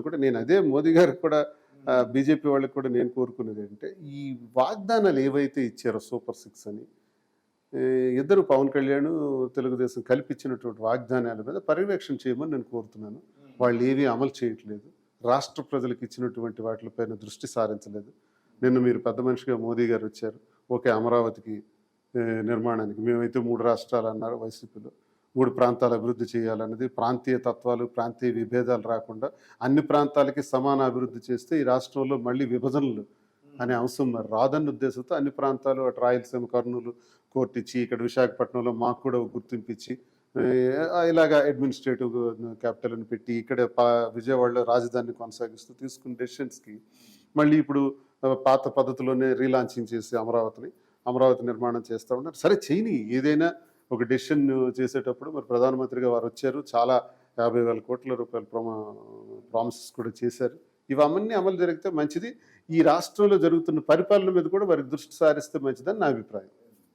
అప్పుడు కూడా నేను అదే మోదీ గారికి కూడా బీజేపీ వాళ్ళకి కూడా నేను కోరుకునేది ఏంటంటే ఈ వాగ్దానాలు ఏవైతే ఇచ్చారో సూపర్ సిక్స్ అని ఇద్దరు పవన్ కళ్యాణ్ తెలుగుదేశం కల్పించినటువంటి వాగ్దానాల మీద పర్యవేక్షణ చేయమని నేను కోరుతున్నాను. వాళ్ళు ఏమీ అమలు చేయట్లేదు. రాష్ట్ర ప్రజలకు ఇచ్చినటువంటి వాటిపైన దృష్టి సారించలేదు. నిన్న మీరు పెద్ద మనిషిగా మోదీ గారు వచ్చారు. ఓకే అమరావతికి నిర్మాణానికి మేమైతే మూడు రాష్ట్రాలు అన్నారు వైసీపీలో. మూడు ప్రాంతాలు అభివృద్ధి చేయాలన్నది ప్రాంతీయ తత్వాలు ప్రాంతీయ విభేదాలు రాకుండా అన్ని ప్రాంతాలకి సమాన అభివృద్ధి చేస్తే ఈ రాష్ట్రంలో మళ్ళీ విభజనలు అనే అంశం మరి రాదన్న ఉద్దేశంతో అన్ని ప్రాంతాలు అటు రాయలసీమ కర్నూలు కోర్టు ఇచ్చి ఇక్కడ విశాఖపట్నంలో మాకు కూడా గుర్తింపు ఇచ్చి ఇలాగా అడ్మినిస్ట్రేటివ్ క్యాపిటల్ అని పెట్టి ఇక్కడ విజయవాడలో రాజధానిని కొనసాగిస్తూ తీసుకున్న డెసిషన్స్కి మళ్ళీ ఇప్పుడు పాత పద్ధతిలోనే రీలాంచింగ్ చేసి అమరావతిని అమరావతి నిర్మాణం చేస్తూ ఉన్నారు. సరే చేయని ఏదైనా ఒక డెసిషన్ చేసేటప్పుడు మరి ప్రధానమంత్రిగా వారు వచ్చారు. చాలా యాభై వేల కోట్ల రూపాయల ప్రమా ప్రామిసెస్ కూడా చేశారు. ఇవన్నీ అమలు జరిగితే మంచిది. ఈ రాష్ట్రంలో జరుగుతున్న పరిపాలన మీద కూడా వారికి దృష్టి సారిస్తే మంచిదని నా అభిప్రాయం.